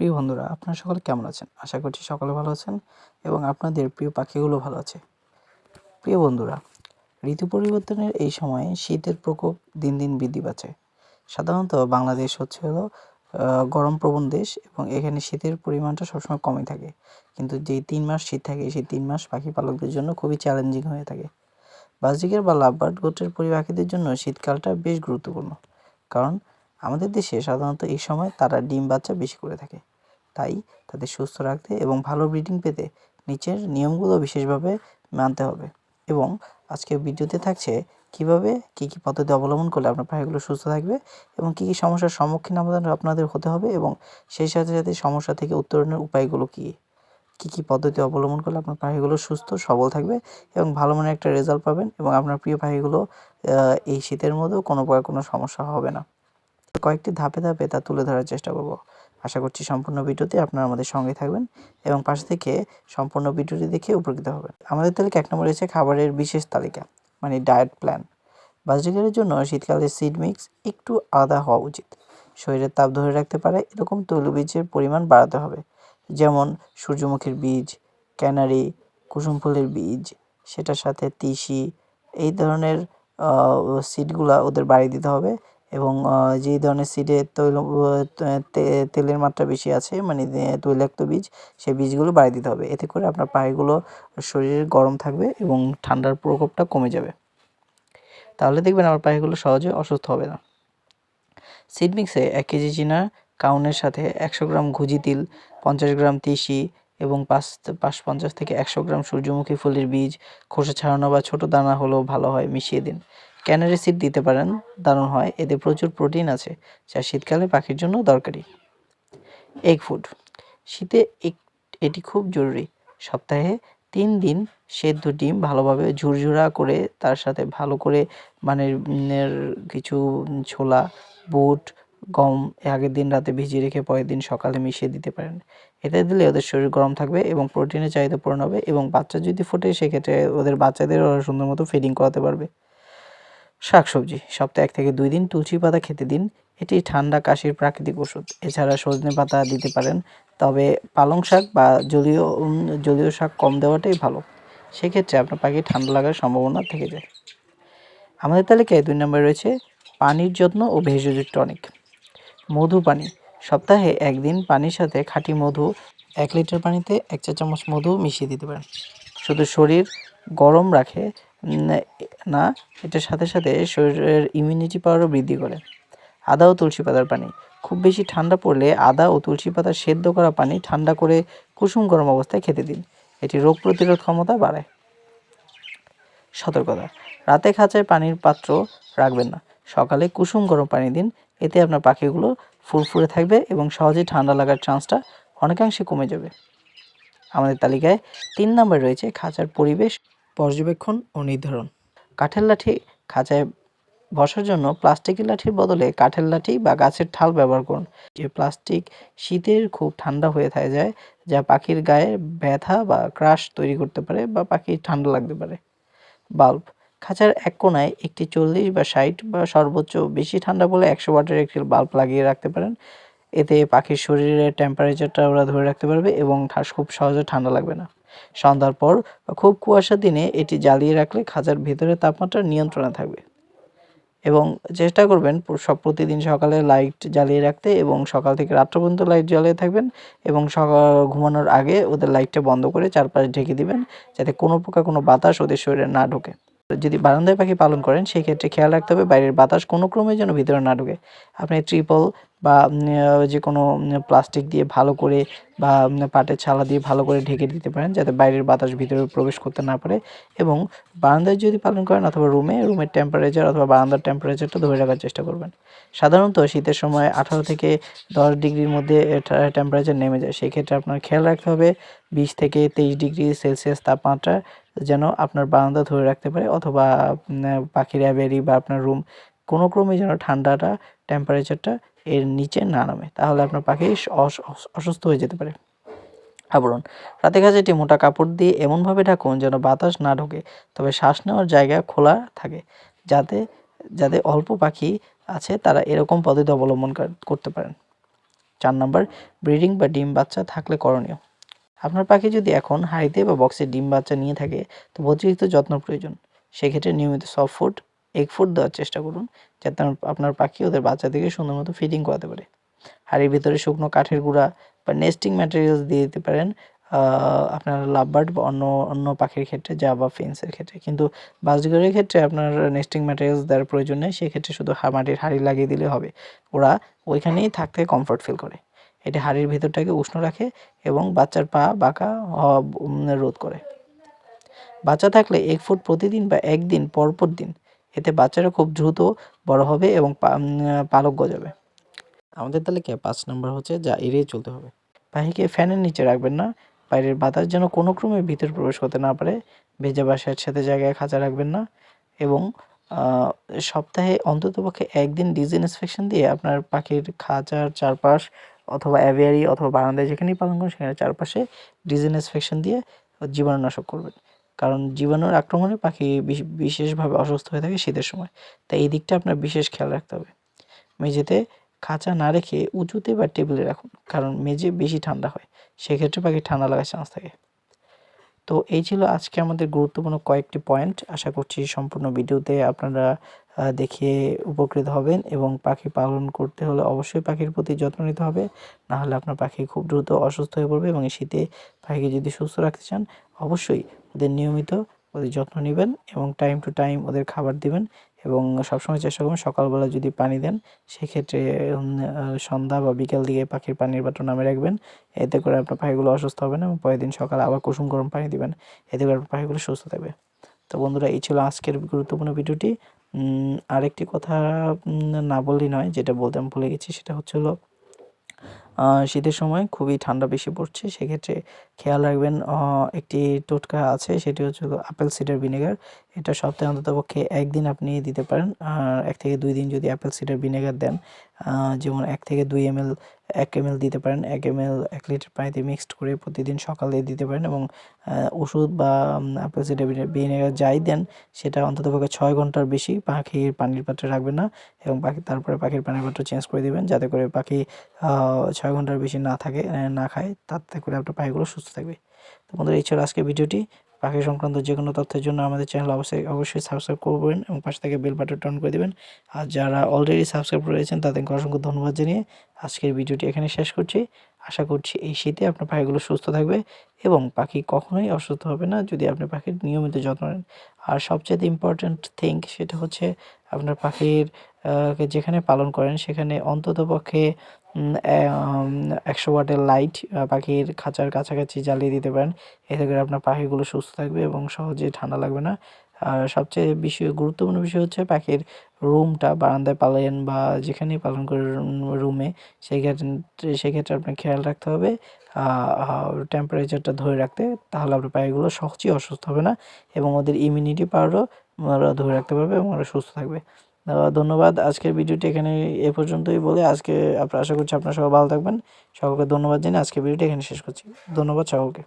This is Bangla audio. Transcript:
প্রিয় বন্ধুরা, আপনারা সকলে কেমন আছেন? আশা করছি সকলে ভালো আছেন এবং আপনাদের প্রিয় পাখিগুলো ভালো আছে। প্রিয় বন্ধুরা, ঋতু পরিবর্তনের এই সময়ে শীতের প্রকোপ দিন দিন বৃদ্ধি পাচ্ছে। সাধারণত বাংলাদেশ হচ্ছে হলো গরম প্রবণ দেশ এবং এখানে শীতের পরিমাণটা সবসময় কমই থাকে। কিন্তু যেই তিন মাস শীত থাকে, সেই তিন মাস পাখি পালকদের জন্য খুবই চ্যালেঞ্জিং হয়ে থাকে। বাজরিকের বা লাভবার্ড গোত্রের পরিপাখিদের জন্য শীতকালটা বেশ গুরুত্বপূর্ণ। কারণ আমাদের দেশে সাধারণত এই সময় তারা ডিম বাচ্চা বেশি করে থাকে। তাই তাদের সুস্থ রাখতে এবং ভালো ব্রিডিং পেতে নিচের নিয়মগুলো বিশেষভাবে মানতে হবে। এবং আজকে ভিডিওতে থাকছে কীভাবে কী কী পদ্ধতি অবলম্বন করলে আপনার পাখিগুলো সুস্থ থাকবে এবং কী কী সমস্যার সম্মুখীন আমাদের আপনাদের হতে হবে এবং সেই সাথে সাথে সমস্যা থেকে উত্তরণের উপায়গুলো কী? কী কী পদ্ধতি অবলম্বন করলে আপনার পাখিগুলো সুস্থ, সবল থাকবে এবং ভালো মানের একটা রেজাল্ট পাবেন এবং আপনার প্রিয় পাখিগুলো এই শীতের মধ্যেও কোনো প্রকার কোনো সমস্যা হবে না। কয়েকটি ধাপে ধাপে তা তুলে ধরার চেষ্টা করব। আশা করছি সম্পূর্ণ ভিডিওতে আপনারা আমাদের সঙ্গে থাকবেন এবং পাশে থেকে সম্পূর্ণ ভিডিওটি দেখে উপকৃত হবেন। আমাদের তালিকা এক নম্বর রয়েছে খাবারের বিশেষ তালিকা মানে ডায়েট প্ল্যান বাজরিকারের জন্য শীতকালে সিড মিক্স একটু আলাদা হওয়া উচিত। শরীরের তাপ ধরে রাখতে পারে, এরকম তৈলবীজের পরিমাণ বাড়াতে হবে। যেমন সূর্যমুখীর বীজ, ক্যানারি, কুসুম ফুলের বীজ, সেটার সাথে তিসি, এই ধরনের সিডগুলা ওদের বাড়িয়ে দিতে হবে। এবং যেই ধরনের সিডে তৈল তেলের মাত্রা বেশি আছে মানে তৈলাক্ত বীজ, সেই বীজগুলো বাড়িয়ে দিতে হবে। এতে করে আপনার পায়েগুলো শরীরে গরম থাকবে এবং ঠান্ডার প্রকোপটা কমে যাবে। তাহলে দেখবেন আমার পায়েগুলো সহজে অসুস্থ হবে না। সিড মিক্সে এক কেজি চীনা, কাউনের সাথে একশো গ্রাম ঘুজি তিল, পঞ্চাশ গ্রাম তিসি এবং পাঁচ পাঁচ পঞ্চাশ থেকে একশো গ্রাম সূর্যমুখী ফুলের বীজ, খোসা ছাড়ানো বা ছোটো দানা হলেও ভালো হয়, মিশিয়ে দিন। ক্যানারি সিড দিতে পারেন, দারুণ হয়। এতে প্রচুর প্রোটিন আছে, যা শীতকালে পাখির জন্য দরকারি। এগ ফুড শীতে এটি খুব জরুরি। সপ্তাহে তিন দিন সেদ্ধ ডিম ভালোভাবে ঝুরঝুরা করে, তার সাথে ভালো করে মানে কিছু ছোলা, বুট, গম আগের দিন রাতে ভিজিয়ে রেখে পরের দিন সকালে মিশিয়ে দিতে পারেন। এতে দিলে ওদের শরীর গরম থাকবে এবং প্রোটিনের চাহিদা পূরণ হবে এবং বাচ্চা যদি ফোটে, সেক্ষেত্রে ওদের বাচ্চাদের ওরা সুন্দর মতো ফিডিং করাতে পারবে। শাকসবজি। সপ্তাহে এক থেকে দুই দিন তুলসী পাতা খেতে দিন। এটি ঠান্ডা কাশির প্রাকৃতিক ওষুধ। এছাড়া সজনে পাতা দিতে পারেন। তবে পালং শাক বা জলীয় জলীয় শাক কম দেওয়াটাই ভালো। সেক্ষেত্রে আপনার পাখি ঠান্ডা লাগার সম্ভাবনা থেকে যায়। আমাদের তালিকায় দুই নম্বরে রয়েছে পানির যত্ন ও ভেষজ টনিক। মধু পানি। সপ্তাহে একদিন পানির সাথে খাঁটি মধু, এক লিটার পানিতে এক চা চামচ মধু মিশিয়ে দিতে পারেন। শুধু শরীর গরম রাখে না এটার সাথে সাথে শরীরের ইমিউনিটি পাওয়ারও বৃদ্ধি করে। আদা ও তুলসী পাতার পানি। খুব বেশি ঠান্ডা পড়লে আদা ও তুলসী পাতা সেদ্ধ করা পানি ঠান্ডা করে কুসুম গরম অবস্থায় খেতে দিন। এটি রোগ প্রতিরোধ ক্ষমতা বাড়ায়। সতর্কতা। রাতে খাঁচায় পানির পাত্র রাখবেন না। সকালে কুসুম গরম পানি দিন। এতে আপনার পাখিগুলো ফুরফুরে থাকবে এবং সহজেই ঠান্ডা লাগার চান্সটা অনেকাংশে কমে যাবে। আমাদের তালিকায় তিন নম্বরে রয়েছে খাঁচার পরিবেশ পর্যবেক্ষণ ও নির্ধারণ। কাঠের লাঠি খাঁচায় বসার জন্য প্লাস্টিকের লাঠির বদলে কাঠের লাঠি বা গাছের ঠাল ব্যবহার করুন। যে প্লাস্টিক শীতের খুব ঠান্ডা হয়ে থাকে যায়, যা পাখির গায়ে ব্যথা বা ক্রাশ তৈরি করতে পারে বা পাখির ঠান্ডা লাগতে পারে। বাল্ব খাঁচার এক কোণায় একটি চল্লিশ বা ষাট বা সর্বোচ্চ বেশি ঠান্ডা বলে একশো ওয়াটের একটি বাল্ব লাগিয়ে রাখতে পারেন। এতে পাখির শরীরের টেম্পারেচারটা ওরা ধরে রাখতে পারবে এবং খুব সহজে ঠান্ডা লাগবে না। সন্ধ্যার পর খুব কুয়াশার দিনে এটি জ্বালিয়ে রাখলে খাঁচার ভেতরে তাপমাত্রা নিয়ন্ত্রণে থাকবে। এবং চেষ্টা করবেন সব প্রতিদিন সকালে লাইট জ্বালিয়ে রাখতে এবং সকাল থেকে রাত্র পর্যন্ত লাইট জ্বালিয়ে থাকবেন এবং সকাল ঘুমানোর আগে ওদের লাইটটা বন্ধ করে চারপাশ ঢেকে দিবেন যাতে কোনো প্রকার কোনো বাতাস ওদের শরীরে না ঢোকে। যদি বারান্দায় পাখি পালন করেন, সেই ক্ষেত্রে খেয়াল রাখতে হবে বাইরের বাতাস কোনো ক্রমে যেন ভিতরে না ঢোকে। আপনি ট্রিপল বা যে কোনো প্লাস্টিক দিয়ে ভালো করে বা পাটের ছালা দিয়ে ভালো করে ঢেকে দিতে পারেন যাতে বাইরের বাতাস ভিতরে প্রবেশ করতে না পারে এবং বারান্দায় যদি পালন করেন অথবা রুমে, রুমের টেম্পারেচার অথবা বারান্দার টেম্পারেচারটা ধরে রাখার চেষ্টা করবেন। সাধারণত শীতের সময় আঠারো থেকে দশ ডিগ্রির মধ্যে টেম্পারেচার নেমে যায়। সেই ক্ষেত্রে আপনার খেয়াল রাখতে হবে বিশ থেকে তেইশ ডিগ্রি সেলসিয়াস তাপমাত্রা যেন আপনার বারান্দা ধরে রাখতে পারে অথবা পাখির অ্যাবেরি বা আপনার রুম কোনো ক্রমে যেন ঠান্ডাটা টেম্পারেচারটা এর নিচে না নামে। তাহলে আপনার পাখি অস- অস- অসুস্থ হয়ে যেতে পারে। আবরণ। রাতে খাঁচাটি মোটা কাপড় দিয়ে এমনভাবে ঢাকুন যেন বাতাস না ঢোকে, তবে শ্বাস নেওয়ার জায়গা খোলা থাকে, যাতে যাতে অল্প পাখি আছে তারা এরকম পদ্ধতি অবলম্বন করতে পারেন। চার নম্বর, ব্রিডিং বা ডিম বাচ্চা থাকলে করণীয়। আপনার পাখি যদি এখন হাঁড়িতে বা বক্সে ডিম বাচ্চা নিয়ে থাকে, তো অতিরিক্ত যত্ন প্রয়োজন। সেক্ষেত্রে নিয়মিত সফট ফুড এগ ফুড দেওয়ার চেষ্টা করুন, যাতে আপনার পাখি ওদের বাচ্চাদেরকে সুন্দর মতো ফিডিং করাতে পারে। হাঁড়ির ভিতরে শুকনো কাঠের গুঁড়া বা নেস্টিং ম্যাটেরিয়ালস দিয়ে দিতে পারেন আপনার লাভবার্ড বা অন্য অন্য পাখির ক্ষেত্রে যা বা ফেন্সের ক্ষেত্রে। কিন্তু বাজগরের ক্ষেত্রে আপনার নেস্টিং ম্যাটেরিয়ালস দেওয়ার প্রয়োজন নেই, সেক্ষেত্রে শুধু মাটির হাঁড়ি লাগিয়ে দিলে হবে। ওরা ওইখানেই থাকতে কমফর্ট ফিল করে। এটি হাঁড়ির ভেতরটাকে উষ্ণ রাখে এবং বাচ্চার পা বাঁকা রোধ করে। বাচ্চা থাকলে এক ফুট প্রতিদিন বা একদিন পর পর দিন এতে বাচ্চারা খুব দ্রুত বড় হবে এবং পালক গজাবে। আমাদের তালিকায় পাঁচ নম্বর হচ্ছে যা এড়িয়ে চলতে হবে। পাখিকে ফ্যানের নিচে রাখবেন না। বাইরের বাতাস যেন কোনো ক্রমে ভিতরে প্রবেশ করতে না পারে। ভেজা বা সাথে জায়গায় খাঁচা রাখবেন না এবং সপ্তাহে অন্ততপক্ষে একদিন ডিজ ডিসইনফেকশন দিয়ে আপনার পাখির খাঁচার চারপাশ অথবা অ্যাভিয়ারি অথবা বারান্দায় যেখানেই পালন করেন সেখানে চারপাশে ডিজ ডিসইনফেকশন দিয়ে জীবাণুনাশক করবেন। কারণ জীবাণুর আক্রমণে পাখি বিশ- বিশেষভাবে অসুস্থ হয়ে থাকে শীতের সময়। তাই এই দিকটা আপনার বিশেষ খেয়াল রাখতে হবে। মেঝেতে খাঁচা না রেখে উঁচুতে বা টেবিলে রাখুন, কারণ মেঝে বেশি ঠান্ডা হয়। সেক্ষেত্রে পাখি ঠান্ডা লাগার চান্স থাকে। তো এই ছিল আজকে আমাদের গুরুত্বপূর্ণ কয়েকটি পয়েন্ট আশা করছি সম্পূর্ণ ভিডিওতে আপনারা দেখে উপকৃত হবেন এবং পাখি পালন করতে হলে অবশ্যই পাখির প্রতি যত্ন নিতে হবে। নাহলে আপনার পাখি খুব দ্রুত অসুস্থ হয়ে পড়বে এবং শীতে পাখিকে যদি সুস্থ রাখতে চান, অবশ্যই ওদের নিয়মিত ওদের যত্ন নেবেন এবং টাইম টু টাইম ওদের খাবার দিবেন এবং সবসময় চেষ্টা করবেন সকালবেলা যদি পানি দেন সেক্ষেত্রে সন্ধ্যা বা বিকেল দিকে পাখির পানির বাটন নামে রাখবেন। এতে করে আপনার পাখিগুলো অসুস্থ হবে না এবং পরের দিন সকালে আবার কুসুম গরম পানি দিবেন। এতে করে আপনার পাখিগুলো সুস্থ থাকবে। তো বন্ধুরা এই ছিল আজকের গুরুত্বপূর্ণ ভিডিওটি। আরেকটি কথা না বললেই নয় যেটা বলতে আমি ভুলে গেছি সেটা হচ্ছে হলো আহ, শীতের সময় খুবই ঠান্ডা বেশি পড়ছে, সেক্ষেত্রে খেয়াল রাখবেন একটি টোটকা আছে, সেটি হচ্ছে আপেল সিডার ভিনেগার। এটা সপ্তাহে অন্ততপক্ষে একদিন আপনি দিতে পারেন, আর এক থেকে দুই দিন যদি অ্যাপেল সিডার ভিনেগার দেন যেমন এক থেকে দুই এম এল এক এম এল দিতে পারেন, এক এম এল এক লিটার পানিতে মিক্সড করে প্রতিদিন সকালে দিতে পারেন এবং ওষুধ বা আপেল সিডার ভিনেগার যাই দেন, সেটা অন্ততপক্ষে ছয় ঘণ্টার বেশি পাখির পানির পাত্রে রাখবেন না এবং পাখি, তারপরে পাখির পানির পাত্র চেঞ্জ করে দিবেন, যাতে করে পাখি ছয় ঘণ্টার বেশি না থাকে না খায়, তাতে করে আপনার পাখিগুলো সুস্থ থাকবে। তো বন্ধুরা, এই ছিল আজকের ভিডিওটি। পাখি সংক্রান্ত যে কোনো তথ্যের জন্য আমাদের চ্যানেল অবশ্যই অবশ্যই সাবস্ক্রাইব করবেন এবং পাশে থেকে বেল বাটন অন করে দেবেন। আর যারা অলরেডি সাবস্ক্রাইব করেছেন তাদেরকে অসংখ্য ধন্যবাদ জানিয়ে আজকের ভিডিওটি এখানে শেষ করছি। আশা করছি এই শীতে আপনার পাখিগুলো সুস্থ থাকবে এবং পাখি কখনোই অসুস্থ হবে না যদি আপনি পাখির নিয়মিত যত্ন নেন। আর সবচেয়ে ইম্পর্ট্যান্ট থিং সেটা হচ্ছে আপনার পাখির যেখানে পালন করেন, সেখানে অন্ততপক্ষে একশো ওয়াটের লাইট পাখির খাঁচার কাছাকাছি জ্বালিয়ে দিতে পারেন। এতে করে আপনার পাখিগুলো সুস্থ থাকবে এবং সহজে ঠান্ডা লাগবে না। আর সবচেয়ে বিষয় গুরুত্বপূর্ণ বিষয় হচ্ছে পাখির রুমটা বারান্দায় পালেন বা যেখানেই পালন করে রুমে সেই ক্ষেত্রে সেক্ষেত্রে আপনার খেয়াল রাখতে হবে। টেম্পারেচারটা ধরে রাখতে, তাহলে আপনার পাখিগুলো সহজেই অসুস্থ হবে না এবং ওদের ইমিউনিটি পাওয়ারও ওরা ধরে রাখতে পারবে এবং ওরা সুস্থ থাকবে। ধন্যবাদ। আজকের ভিডিওটি এখানে এ পর্যন্তই বলে আজকে আশা করছি আপনারা সবাই ভালো থাকবেন। সকলকে ধন্যবাদ জানিয়ে আজকের ভিডিওটি এখানে শেষ করছি। ধন্যবাদ সকলকে।